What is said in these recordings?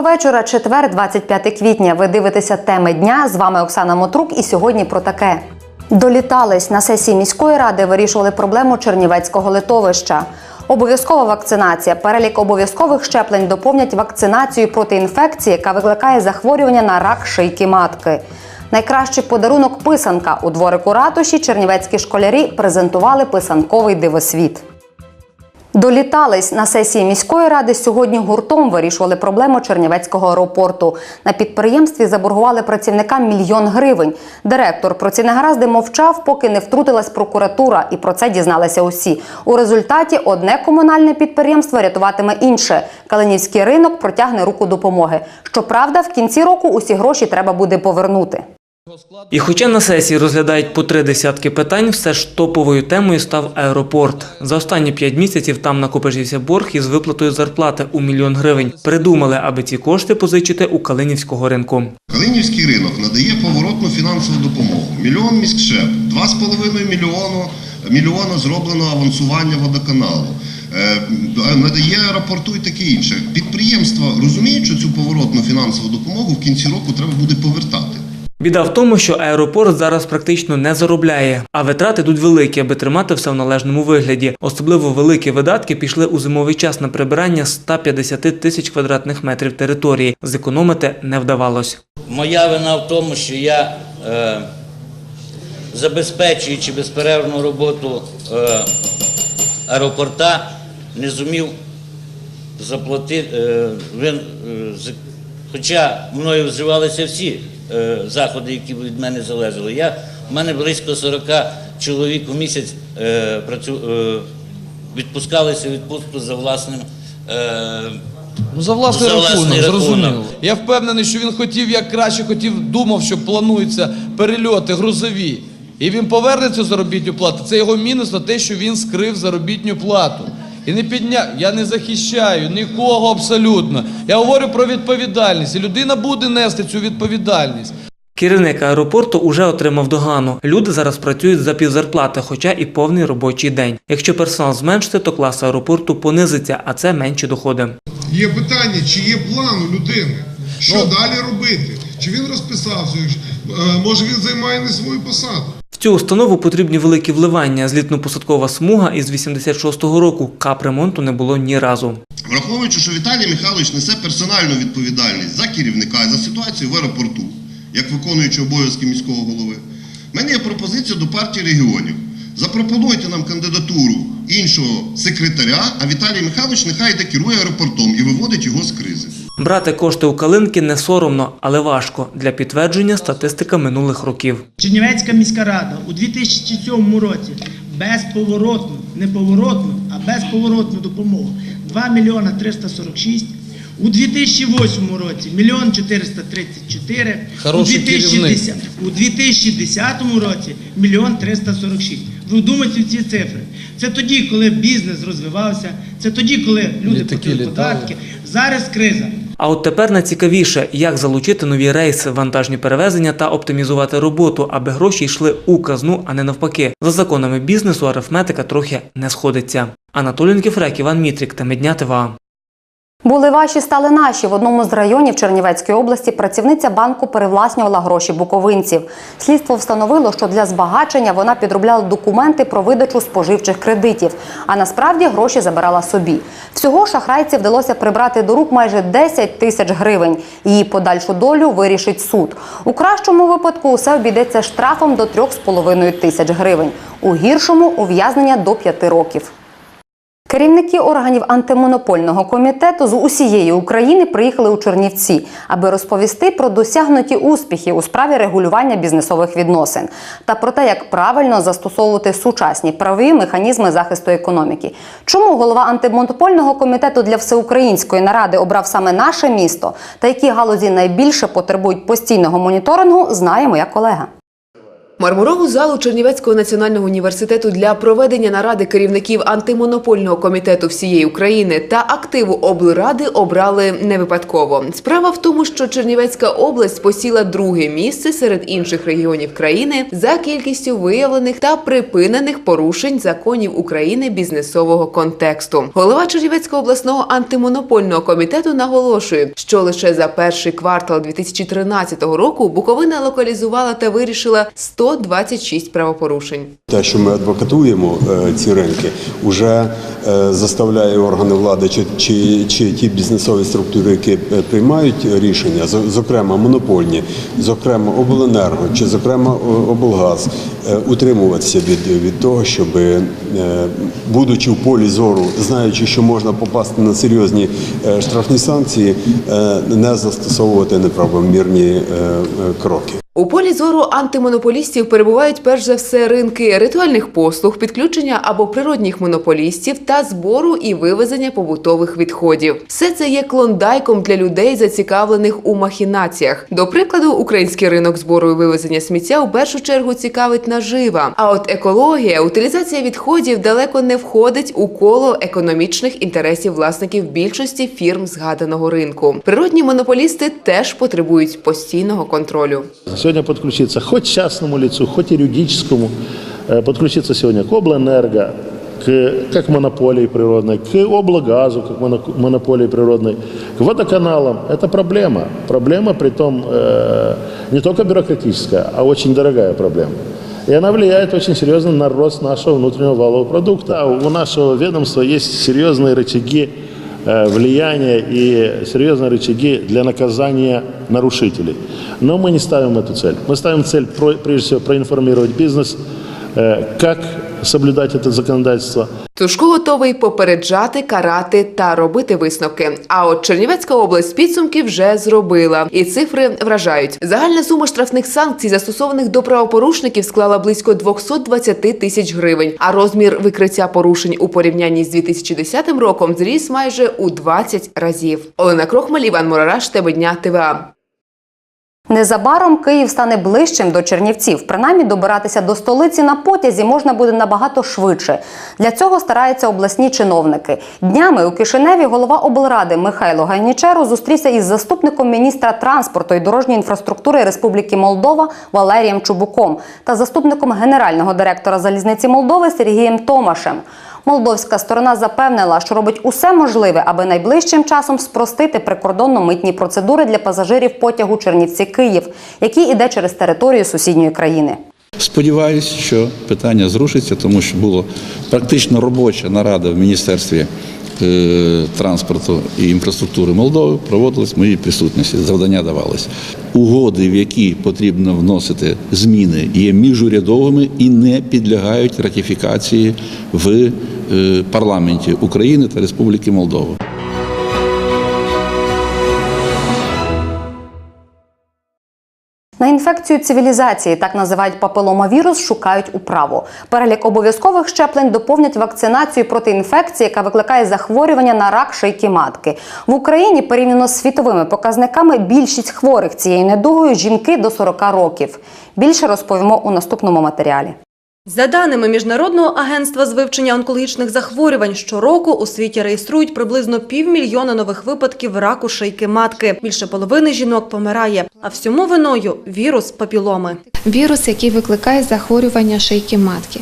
Вечора. Четвер, 25 квітня. Ви дивитеся теми дня. З вами Оксана Мотрук. І сьогодні про таке. Долітались на сесії міської ради. Вирішували проблему Чернівецького литовища. Обов'язкова вакцинація. Перелік обов'язкових щеплень доповнять вакцинацію проти інфекції, яка викликає захворювання на рак шийки матки. Найкращий подарунок писанка у дворику ратуші чернівецькі школярі презентували писанковий дивосвіт. Долітались на сесії міської ради. Сьогодні гуртом вирішували проблему Чернівецького аеропорту. На підприємстві заборгували працівникам мільйон гривень. Директор про ці негаразди мовчав, поки не втрутилась прокуратура, і про це дізналися усі. У результаті одне комунальне підприємство рятуватиме інше. Калинівський ринок протягне руку допомоги. Щоправда, в кінці року усі гроші треба буде повернути. І хоча на сесії розглядають по три десятки питань, все ж топовою темою став аеропорт. За останні п'ять місяців там накопичився борг із виплатою зарплати у мільйон гривень. Придумали, аби ці кошти позичити у Калинівського ринку. Калинівський ринок надає поворотну фінансову допомогу. Мільйон міськшеп, 2,5 мільйону, мільйона зроблено авансування водоканалу. Е, Надає аеропорту і таке інше. Підприємства розуміють, що цю поворотну фінансову допомогу в кінці року треба буде повертати. Біда в тому, що аеропорт зараз практично не заробляє, а витрати тут великі, аби тримати все в належному вигляді. Особливо великі видатки пішли у зимовий час на прибирання 150 тисяч квадратних метрів території. Зекономити не вдавалось. Моя вина в тому, що я, е, забезпечуючи безперервну роботу е, аеропорта, не зумів заплатити. Е, е, хоча мною вживалися всі заходи, які від мене залежали. Я, в мене близько 40 чоловік у місяць е, працю, е, відпускалися у відпустку за власним. Е, Ну, за власний За рахунок, власний зрозуміло. рахунок. Я впевнений, що він хотів як краще, хотів, думав, що плануються перельоти грузові. І він поверне цю заробітну плату. Це його мінус на те, що він скрив заробітну плату. І не підняв. Я не захищаю нікого абсолютно. Я говорю про відповідальність. І людина буде нести цю відповідальність. Керівник аеропорту уже отримав догану. Люди зараз працюють за півзарплати, хоча і повний робочий день. Якщо персонал зменшити, то клас аеропорту понизиться, а це менші доходи. Є питання, чи є план у людини, що далі робити? Чи він розписався? Е, Може він займає не свою посаду? Цю установу потрібні великі вливання. Злітно-посадкова смуга із 86-го року капремонту не було ні разу. Враховуючи, що Віталій Михайлович несе персональну відповідальність за керівника і за ситуацію в аеропорту, як виконуючи обов'язки міського голови, в мене є пропозиція до партії регіонів. Запропонуйте нам кандидатуру іншого секретаря, а Віталій Михайлович нехай йде керує аеропортом і виводить його з кризи. Брати кошти у калинки не соромно, але важко для підтвердження статистика минулих років. Чернівецька міська рада у 2007 році безповоротну, не поворотну, а безповоротну допомогу 2 мільйона 346. У 2008 році мільйон 434. У 2010, у 2010 році мільйон 346. Ви вдумайтеся в ці цифри. Це тоді, коли бізнес розвивався, це тоді, коли люди платили податки. Зараз криза. А от тепер найцікавіше, як залучити нові рейси, вантажні перевезення та оптимізувати роботу, аби гроші йшли у казну, а не навпаки. За законами бізнесу арифметика трохи не сходиться. Анатолій Нкіфрек, Іван Мітрік та Медня ТВА. Були ваші, стали наші. В одному з районів Чернівецької області працівниця банку перевласнювала гроші буковинців. Слідство встановило, що для збагачення вона підробляла документи про видачу споживчих кредитів, а насправді гроші забирала собі. Всього шахрайці вдалося прибрати до рук майже 10 тисяч гривень. Її подальшу долю вирішить суд. У кращому випадку усе обійдеться штрафом до 3,5 тисяч гривень. У гіршому ув'язнення до 5 років. Керівники органів антимонопольного комітету з усієї України приїхали у Чернівці, аби розповісти про досягнуті успіхи у справі регулювання бізнесових відносин та про те, як правильно застосовувати сучасні правові механізми захисту економіки. Чому голова антимонопольного комітету для всеукраїнської наради обрав саме наше місто та які галузі найбільше потребують постійного моніторингу, знає моя колега. Мармурову залу Чернівецького національного університету для проведення наради керівників антимонопольного комітету всієї України та активу облради обрали не випадково. Справа в тому, що Чернівецька область посіла друге місце серед інших регіонів країни за кількістю виявлених та припинених порушень законів України бізнесового контексту. Голова Чернівецького обласного антимонопольного комітету наголошує, що лише за перший квартал 2013 року Буковина локалізувала та вирішила 126 правопорушень. Те, що ми адвокатуємо е, ці ринки, вже е, заставляє органи влади чи, чи, чи ті бізнесові структури, які е, приймають рішення, зо- зокрема монопольні, зокрема обленерго чи зокрема облгаз, утримуватися від, від того, щоб, будучи в полі зору, знаючи, що можна попасти на серйозні штрафні санкції, не застосовувати неправомірні кроки. У полі зору антимонополістів перебувають перш за все ринки ритуальних послуг, підключення або природних монополістів та збору і вивезення побутових відходів. Все це є клондайком для людей, зацікавлених у махінаціях. До прикладу, український ринок збору і вивезення сміття у першу чергу цікавить нажива. А от екологія, утилізація відходів далеко не входить у коло економічних інтересів власників більшості фірм згаданого ринку. Природні монополісти теж потребують постійного контролю. Сегодня подключиться хоть частному лицу, хоть юридическому, э, подключиться сегодня к облэнерго, к, как монополии природной, к облгазу, как моно- монополии природной, к водоканалам. Это проблема. Проблема, притом, э, не только бюрократическая, а очень дорогая проблема. И она влияет очень серьезно на рост нашего внутреннего валового продукта. У нашего ведомства есть серьезные рычаги э, влияния и серьезные рычаги для наказания нарушителей. Но мы не ставим эту цель. Мы ставим цель про- прежде всего проинформировать бизнес, э, как соблюдать это законодательство, Тушко готовий попереджати, карати та робити висновки. А от Чернівецька область підсумки вже зробила, і цифри вражають. Загальна сума штрафних санкцій, застосованих до правопорушників, склала близько 220 тисяч гривень. А розмір викриття порушень у порівнянні з 2010 роком зріс майже у 20 разів. Олена Крохмаль, Іван Мурараш, Тебе дня ТВА. Незабаром Київ стане ближчим до Чернівців. Принаймні добиратися до столиці на потязі можна буде набагато швидше. Для цього стараються обласні чиновники. Днями у Кишиневі голова облради Михайло Гайнічеру зустрівся із заступником міністра транспорту і дорожньої інфраструктури Республіки Молдова Валерієм Чубуком та заступником генерального директора залізниці Молдови Сергієм Томашем. Молдовська сторона запевнила, що робить усе можливе, аби найближчим часом спростити прикордонно-митні процедури для пасажирів потягу Чернівці-Київ, який іде через територію сусідньої країни. Сподіваюсь, що питання зрушиться, тому що була практично робоча нарада в Міністерстві транспорту і інфраструктури Молдови проводились в моїй присутності. Завдання давались. Угоди, в які потрібно вносити зміни, є міжурядовими і не підлягають ратифікації в е, парламенті України та Республіки Молдова. Інфекцію цивілізації, так називають папиломавірус, шукають управу. Перелік обов'язкових щеплень доповнять вакцинацію проти інфекції, яка викликає захворювання на рак шийки матки. В Україні порівняно з світовими показниками більшість хворих цією недугою жінки до 40 років. Більше розповімо у наступному матеріалі. За даними Міжнародного агентства з вивчення онкологічних захворювань, щороку у світі реєструють приблизно півмільйона нових випадків раку шийки матки. Більше половини жінок помирає, а всьому виною вірус папіломи. Вірус, який викликає захворювання шийки матки.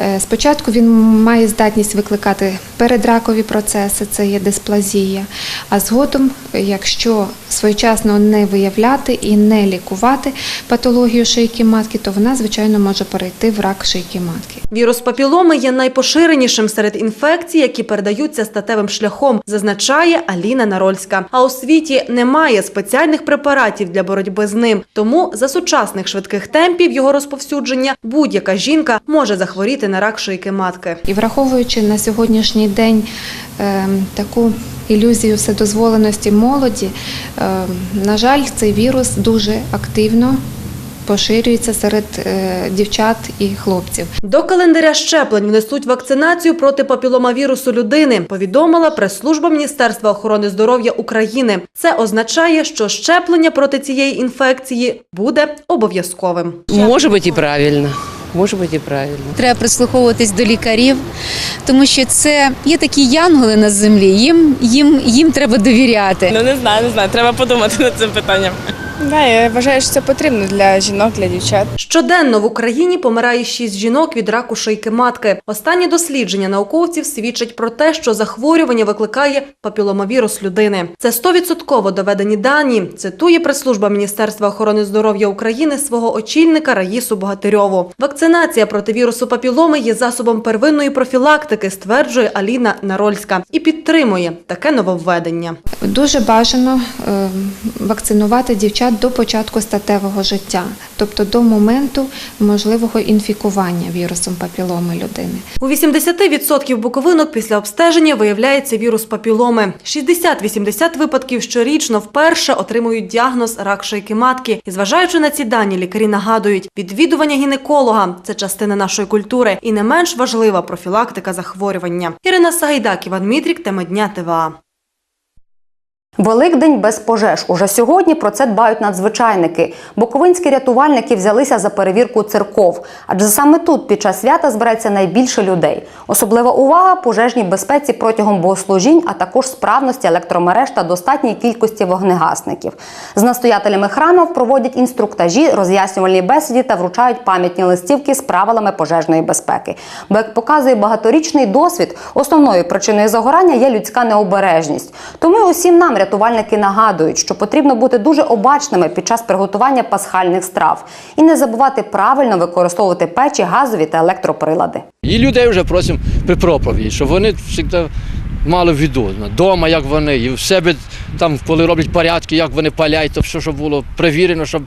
Е, Спочатку він має здатність викликати передракові процеси, це є дисплазія. А згодом, якщо своєчасно не виявляти і не лікувати патологію шийки матки, то вона, звичайно, може перейти в рак шийки матки. Вірус папіломи є найпоширенішим серед інфекцій, які передаються статевим шляхом, зазначає Аліна Нарольська. А у світі немає спеціальних препаратів для боротьби з ним. Тому за сучасних швидких темпів його розповсюдження будь-яка жінка може захворіти на рак шийки матки. І враховуючи на сьогоднішній день е, таку ілюзію вседозволеності молоді, е, на жаль, цей вірус дуже активно поширюється серед е, дівчат і хлопців. До календаря щеплень внесуть вакцинацію проти папіломавірусу людини, повідомила прес-служба Міністерства охорони здоров'я України. Це означає, що щеплення проти цієї інфекції буде обов'язковим. Може бути і правильно. Може бути і правильно. Треба прислуховуватись до лікарів, тому що це є такі янголи на землі. Їм їм їм треба довіряти. Ну не знаю, не знаю. Треба подумати над цим питанням. Да, я вважаю, що це потрібно для жінок, для дівчат. Щоденно в Україні помирає 6 жінок від раку шийки матки. Останні дослідження науковців свідчать про те, що захворювання викликає папіломавірус людини. Це 100% доведені дані. Цитує прес-служба Міністерства охорони здоров'я України свого очільника Раїсу Богатирьову. Вакцинація проти вірусу папіломи є засобом первинної профілактики, стверджує Аліна Нарольська, і підтримує таке нововведення. Дуже бажано е, вакцинувати дівчат до початку статевого життя, тобто до моменту можливого інфікування вірусом папіломи людини. У 80% буковинок після обстеження виявляється вірус папіломи. 60-80 випадків щорічно вперше отримують діагноз рак шийки матки. І зважаючи на ці дані, лікарі нагадують, відвідування гінеколога це частина нашої культури і не менш важлива профілактика захворювання. Ірина Сагайдак, Іван Мітрік, тема дня ТВА. Великдень без пожеж. Уже сьогодні про це дбають надзвичайники. Буковинські рятувальники взялися за перевірку церков, адже саме тут під час свята збирається найбільше людей. Особлива увага пожежній безпеці протягом богослужінь, а також справності електромереж та достатній кількості вогнегасників. З настоятелями храмів проводять інструктажі, роз'яснювальні бесіди та вручають пам'ятні листівки з правилами пожежної безпеки. Бо як показує багаторічний досвід, основною причиною загорання є людська необережність. Тому усім нам рятувальники нагадують, що потрібно бути дуже обачними під час приготування пасхальних страв і не забувати правильно використовувати печі, газові та електроприлади. І людей вже просимо при проповіді, щоб вони завжди мали в віду вдома, як вони, і в себе там, коли роблять порядки, як вони паляють, то все, щоб було перевірено, щоб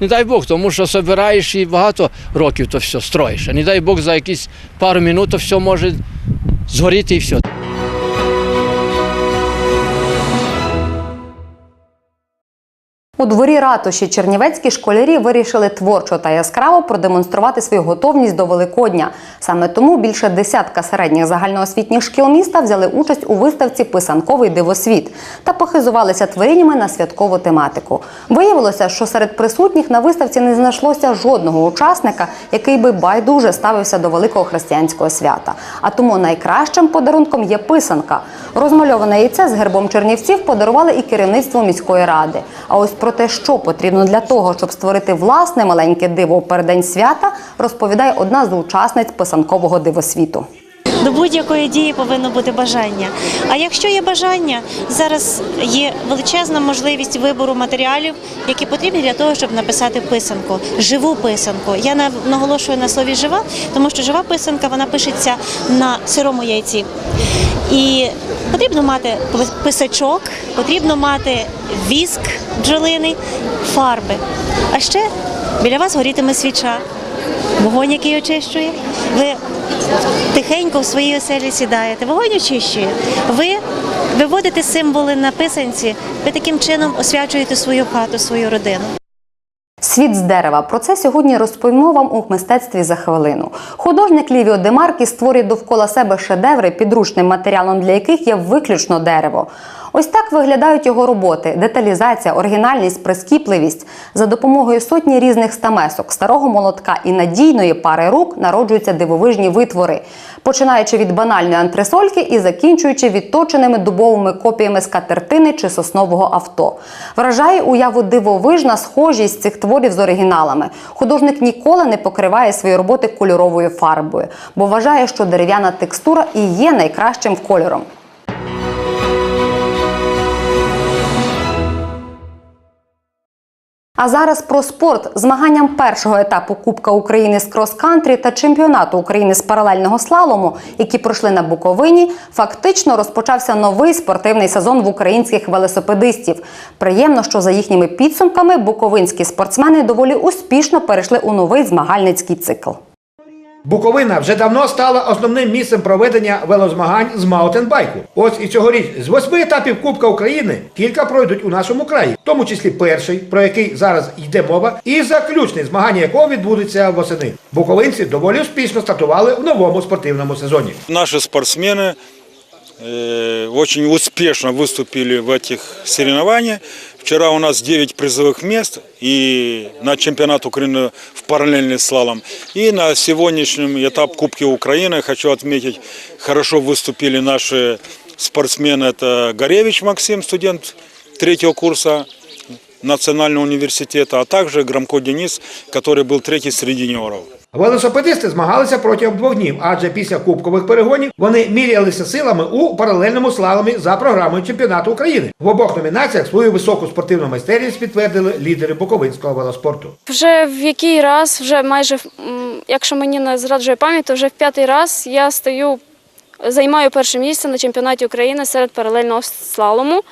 не дай Бог, тому що збираєш і багато років то все строїш. А не дай Бог за якісь пару минут то все може згоріти і все. У дворі ратуші чернівецькі школярі вирішили творчо та яскраво продемонструвати свою готовність до Великодня. Саме тому більше десятка середніх загальноосвітніх шкіл міста взяли участь у виставці Писанковий дивосвіт та похизувалися творіннями на святкову тематику. Виявилося, що серед присутніх на виставці не знайшлося жодного учасника, який би байдуже ставився до великого християнського свята. А тому найкращим подарунком є писанка. Розмальоване яйце з гербом чернівців подарували і керівництво міської ради. А ось про те, що потрібно для того, щоб створити власне маленьке диво у передень свята, розповідає одна з учасниць писанкового дивосвіту. До будь-якої дії повинно бути бажання. А якщо є бажання, зараз є величезна можливість вибору матеріалів, які потрібні для того, щоб написати писанку, живу писанку. Я наголошую на слові жива, тому що жива писанка вона пишеться на сирому яйці. І потрібно мати писачок, потрібно мати віск бджолиний, фарби. А ще біля вас горітиме свіча, вогонь, який очищує. Ви тихенько в своїй оселі сідаєте, вогонь очищує. Ви виводите символи на писанці, ви таким чином освячуєте свою хату, свою родину. Світ з дерева. Про це сьогодні розповімо вам у мистецтві за хвилину. Художник Лівіо Демаркі створює довкола себе шедеври, підручним матеріалом для яких є виключно дерево. Ось так виглядають його роботи: деталізація, оригінальність, прискіпливість. За допомогою сотні різних стамесок, старого молотка і надійної пари рук народжуються дивовижні витвори, починаючи від банальної антресольки і закінчуючи відточеними дубовими копіями скатертини чи соснового авто. Вражає уяву дивовижна схожість цих творів з оригіналами. Художник ніколи не покриває свої роботи кольоровою фарбою, бо вважає, що дерев'яна текстура і є найкращим кольором. А зараз про спорт. Змаганням першого етапу Кубка України з крос-кантрі та чемпіонату України з паралельного слалому, які пройшли на Буковині, фактично розпочався новий спортивний сезон в українських велосипедистів. Приємно, що за їхніми підсумками буковинські спортсмени доволі успішно перейшли у новий змагальницький цикл. Буковина вже давно стала основним місцем проведення велозмагань з маутенбайку. Ось і цьогоріч з восьми етапів Кубка України кілька пройдуть у нашому краї, в тому числі перший, про який зараз йде мова, і заключний змагання якого відбудеться восени. Буковинці доволі успішно стартували в новому спортивному сезоні. Наши спортсмены э, очень успешно выступили в этих соревнованиях. Вчера у нас 9 призовых мест и на чемпионат Украины в параллельный слалом. И на сегодняшнем этап Кубки Украины, хочу отметить, хорошо выступили наши спортсмены. Это Горевич Максим, студент третьего курса Национального университета, а также Громко Денис, который был третий среди юниоров. Велосипедисти змагалися протягом двох днів, адже після кубкових перегонів вони мірялися силами у паралельному слаломі за програмою чемпіонату України. В обох номінаціях свою високу спортивну майстерність підтвердили лідери буковинського велоспорту. Вже в який раз, вже майже, якщо мені не зраджує пам'ять, то вже в п'ятий раз я стою, займаю перше місце на чемпіонаті України серед паралельного слалому.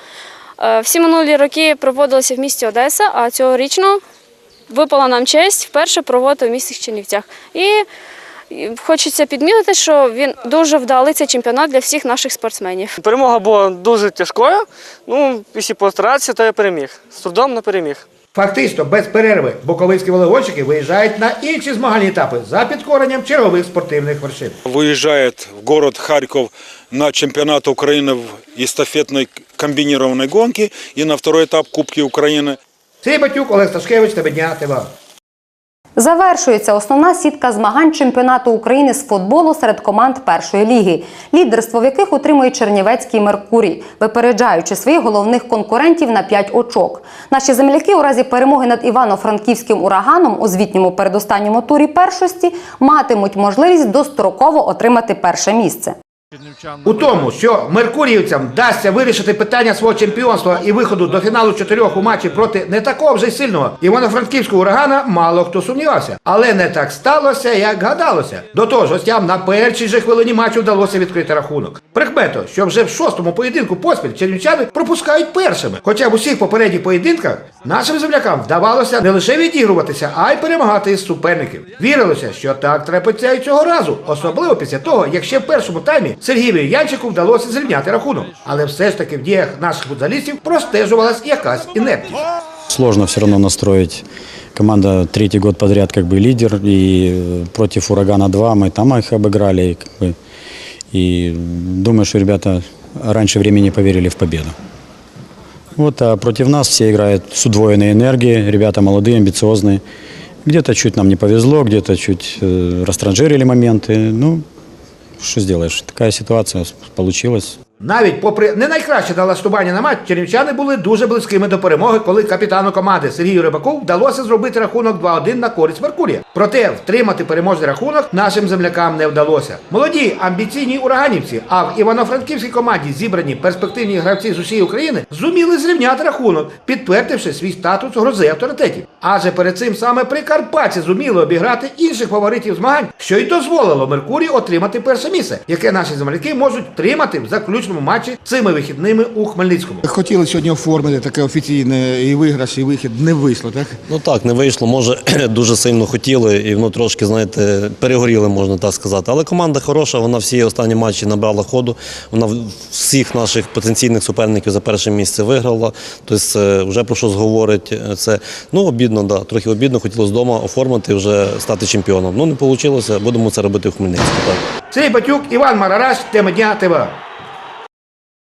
Е, Всі минулі роки проводилися в місті Одеса, а цьогорічно випала нам честь вперше проводити в місті Чернівцях. І і хочеться підмітити, що він дуже вдалий цей чемпіонат для всіх наших спортсменів. Перемога була дуже тяжкою. Ну, після постаратися, то я переміг. З трудом не переміг. Фактично, без перерви буковинські велогонщики виїжджають на інші змагальні етапи за підкоренням чергових спортивних вершин. Выезжает в город Харьков на чемпионат Украины в эстафетной комбинированной гонке и на второй этап Кубки Украины. Сергій Батюк, Олег Сташкевич, Тебедня, ТВА. Завершується основна сітка змагань чемпіонату України з футболу серед команд першої ліги, лідерство в яких утримує Чернівецький Меркурій, випереджаючи своїх головних конкурентів на 5 очок. Наші земляки у разі перемоги над Івано-Франківським ураганом у звітньому передостанньому турі першості матимуть можливість достроково отримати перше місце. У тому, що меркуріївцям вдасться вирішити питання свого чемпіонства і виходу до фіналу чотирьох у матчі проти не такого вже й сильного івано-франківського урагана, мало хто сумнівався. Але не так сталося, як гадалося. До того ж, гостям на першій же хвилині матчу вдалося відкрити рахунок. Прикмето, що вже в шостому поєдинку поспіль чернівчани пропускають першими. Хоча в усіх попередніх поєдинках нашим землякам вдавалося не лише відігруватися, а й перемагати із суперників. Вірилося, що так трапиться і цього разу, особливо після того, як ще в першому таймі Сергієві Янчику вдалося зрівняти рахунок. Але все ж таки в діях наших футболістів простежувалась якась інертність. Сложно все равно настроить. Команда третий год подряд как бы лидер, и э, против «Урагана-2» мы там их обыграли. И, как бы, и думаю, что ребята раньше времени поверили в победу. Вот, а против нас все играют с удвоенной энергией, ребята молодые, амбициозные. Где-то чуть нам не повезло, где-то чуть э, растранжирили моменты. Ну, что сделаешь, такая ситуация получилась. Навіть попри не найкраще налаштування на матч, чернівчани були дуже близькими до перемоги, коли капітану команди Сергію Рибаку вдалося зробити рахунок 2-1 на користь Меркурія. Проте втримати переможний рахунок нашим землякам не вдалося. Молоді амбіційні ураганівці, а в івано-франківській команді зібрані перспективні гравці з усієї України зуміли зрівняти рахунок, підтвердивши свій статус грози авторитетів. Адже перед цим саме Прикарпатці зуміли обіграти інших фаворитів змагань, що й дозволило Меркурію отримати перше місце, яке наші земляки можуть тримати в заключному матчі цими вихідними у Хмельницькому. Хотіли сьогодні оформити таке офіційне і виграш, і вихід. Не вийшло, так? Ну так, не вийшло. Може, дуже сильно хотіли, і воно трошки, знаєте, перегоріли, можна так сказати. Але команда хороша, вона всі останні матчі набрала ходу. Вона всіх наших потенційних суперників за перше місце виграла. Тобто е, вже про що говорить е, це. Ну, обідно, да, трохи обідно, хотілося вдома оформити вже стати чемпіоном. Ну, не вийшло, будемо це робити в Хмельницькому. Так. Сергій Батюк, Іван Марараш, тема дня ТВ.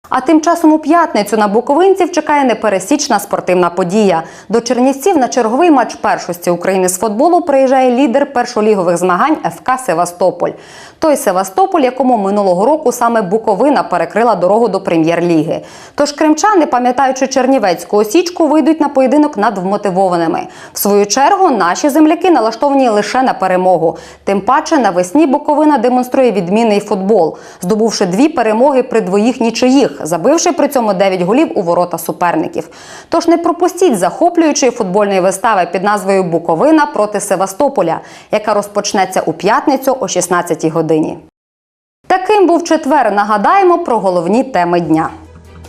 А тим часом у п'ятницю на буковинців чекає непересічна спортивна подія. До Чернівців на черговий матч першості України з футболу приїжджає лідер першолігових змагань ФК Севастополь. Той Севастополь, якому минулого року саме Буковина перекрила дорогу до прем'єр-ліги. Тож кримчани, пам'ятаючи Чернівецьку осічку, вийдуть на поєдинок надвмотивованими. В свою чергу наші земляки налаштовані лише на перемогу. Тим паче навесні Буковина демонструє відмінний футбол, здобувши дві перемоги при двоїх нічиїх, забивши при цьому 9 голів у ворота суперників. Тож не пропустіть захоплюючої футбольної вистави під назвою Буковина проти Севастополя, яка розпочнеться у п'ятницю о 16-й годині. Таким був четвер. Нагадаємо про головні теми дня.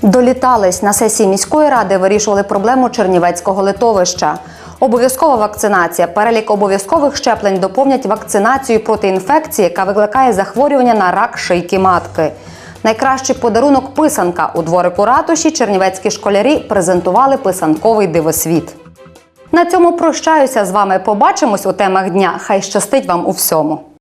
Долітались на сесії міської ради, вирішували проблему Чернівецького литовища. Обов'язкова вакцинація. Перелік обов'язкових щеплень доповнять вакцинацією проти інфекції, яка викликає захворювання на рак шийки матки. Найкращий подарунок писанка у дворику ратуші чернівецькі школярі презентували писанковий дивосвіт. На цьому прощаюся з вами. Побачимось у темах дня. Хай щастить вам у всьому.